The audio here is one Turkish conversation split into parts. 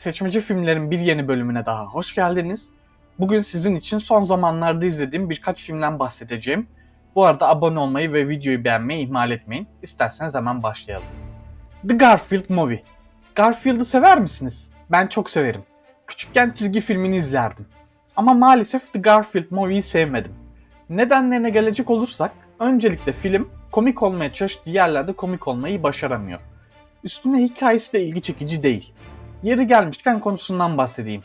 Seçmeci Filmlerin bir yeni bölümüne daha hoş geldiniz. Bugün sizin için son zamanlarda izlediğim birkaç filmden bahsedeceğim. Bu arada abone olmayı ve videoyu beğenmeyi ihmal etmeyin. İsterseniz hemen başlayalım. The Garfield Movie. Garfield'ı sever misiniz? Ben çok severim. Küçükken çizgi filmini izlerdim. Ama maalesef The Garfield Movie'yi sevmedim. Nedenlerine gelecek olursak, öncelikle film komik olmaya çalıştığı yerlerde komik olmayı başaramıyor. Üstüne hikayesi de ilgi çekici değil. Yeri gelmişken konusundan bahsedeyim.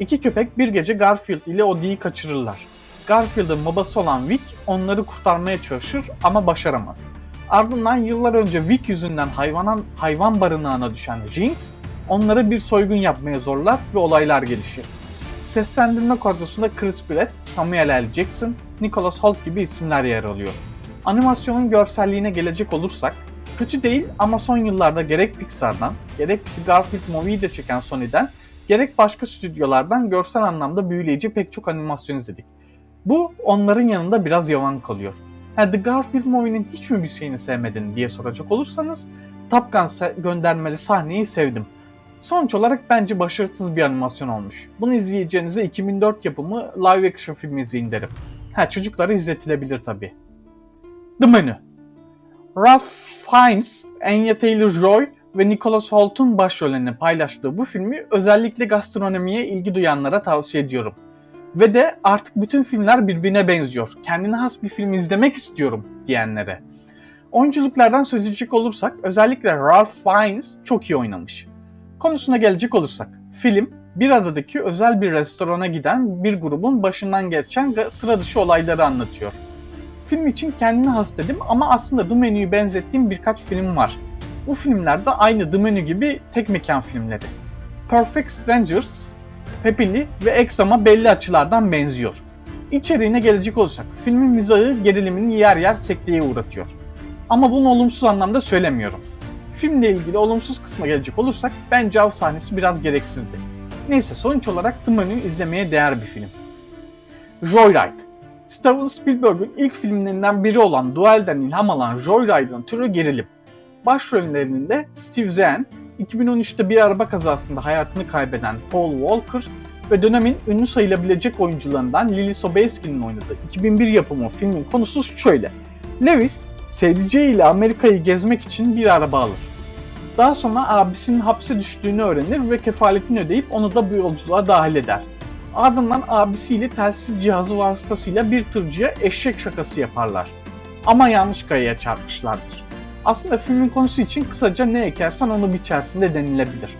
İki köpek bir gece Garfield ile Odie'yi kaçırırlar. Garfield'ın babası olan Vic onları kurtarmaya çalışır ama başaramaz. Ardından yıllar önce Vic yüzünden hayvanan, hayvan barınağına düşen Jinx onları bir soygun yapmaya zorlar ve olaylar gelişir. Seslendirme kadrosunda Chris Pratt, Samuel L. Jackson, Nicholas Hoult gibi isimler yer alıyor. Animasyonun görselliğine gelecek olursak, kötü değil ama son yıllarda gerek Pixar'dan, gerek Garfield Movie'yi de çeken Sony'den, gerek başka stüdyolardan görsel anlamda büyüleyici pek çok animasyon izledik. Bu onların yanında biraz yavan kalıyor. Ha, The Garfield Movie'nin hiç mi bir şeyini sevmedin diye soracak olursanız, Top Gun göndermeli sahneyi sevdim. Sonuç olarak bence başarısız bir animasyon olmuş. Bunu izleyeceğinize 2004 yapımı live action filmi izleyin derim. Ha çocuklara izletilebilir tabi. The Menu Ralph Fiennes, Anya Taylor-Joy ve Nicholas Hoult'un başrollerini paylaştığı bu filmi özellikle gastronomiye ilgi duyanlara tavsiye ediyorum. Ve de artık bütün filmler birbirine benziyor. Kendine has bir film izlemek istiyorum diyenlere. Oyunculuklardan söz edecek olursak özellikle Ralph Fiennes çok iyi oynamış. Konusuna gelecek olursak, film bir adadaki özel bir restorana giden bir grubun başından geçen sıra dışı olayları anlatıyor. Film için kendine has dedim ama aslında The Menu'yu benzettiğim birkaç film var. Bu filmlerde aynı The Menu gibi tek mekan filmleri. Perfect Strangers, Pepili ve Exam'a belli açılardan benziyor. İçeriğine gelecek olursak, filmin mizahı gerilimini yer yer sekteye uğratıyor. Ama bunu olumsuz anlamda söylemiyorum. Filmle ilgili olumsuz kısma gelecek olursak bence av sahnesi biraz gereksizdi. Neyse sonuç olarak The Menu izlemeye değer bir film. Joyride Steven Spielberg'ün ilk filmlerinden biri olan Duel'den ilham alan Joyride'ın türü gerilim. Başrollerinde Steve Zahn, 2013'te bir araba kazasında hayatını kaybeden Paul Walker ve dönemin ünlü sayılabilecek oyuncularından Lily Sobieski'nin oynadığı 2001 yapımı filmin konusu şöyle. Lewis, sevdiceğiyle Amerika'yı gezmek için bir araba alır. Daha sonra abisinin hapse düştüğünü öğrenir ve kefaletini ödeyip onu da bu yolculuğa dahil eder. Ardından abisiyle telsiz cihazı vasıtasıyla bir tırcıya eşek şakası yaparlar. Ama yanlış kayaya çarpmışlardır. Aslında filmin konusu için kısaca ne ekersen onu biçersin de denilebilir.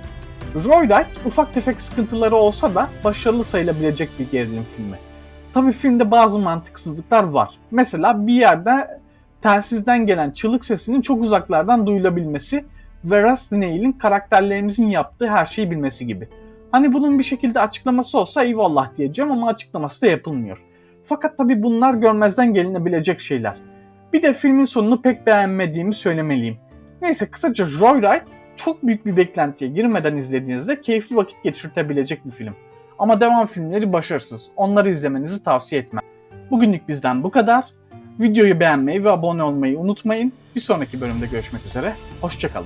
Joyride ufak tefek sıkıntıları olsa da başarılı sayılabilecek bir gerilim filmi. Tabi filmde bazı mantıksızlıklar var. Mesela bir yerde telsizden gelen çığlık sesinin çok uzaklardan duyulabilmesi ve Rusty Nail'in karakterlerimizin yaptığı her şeyi bilmesi gibi. Hani bunun bir şekilde açıklaması olsa eyvallah diyeceğim ama açıklaması da yapılmıyor. Fakat tabi bunlar görmezden gelinebilecek şeyler. Bir de filmin sonunu pek beğenmediğimi söylemeliyim. Neyse kısaca Joyride çok büyük bir beklentiye girmeden izlediğinizde keyifli vakit geçirtebilecek bir film. Ama devam filmleri başarısız. Onları izlemenizi tavsiye etmem. Bugünlük bizden bu kadar. Videoyu beğenmeyi ve abone olmayı unutmayın. Bir sonraki bölümde görüşmek üzere. Hoşçakalın.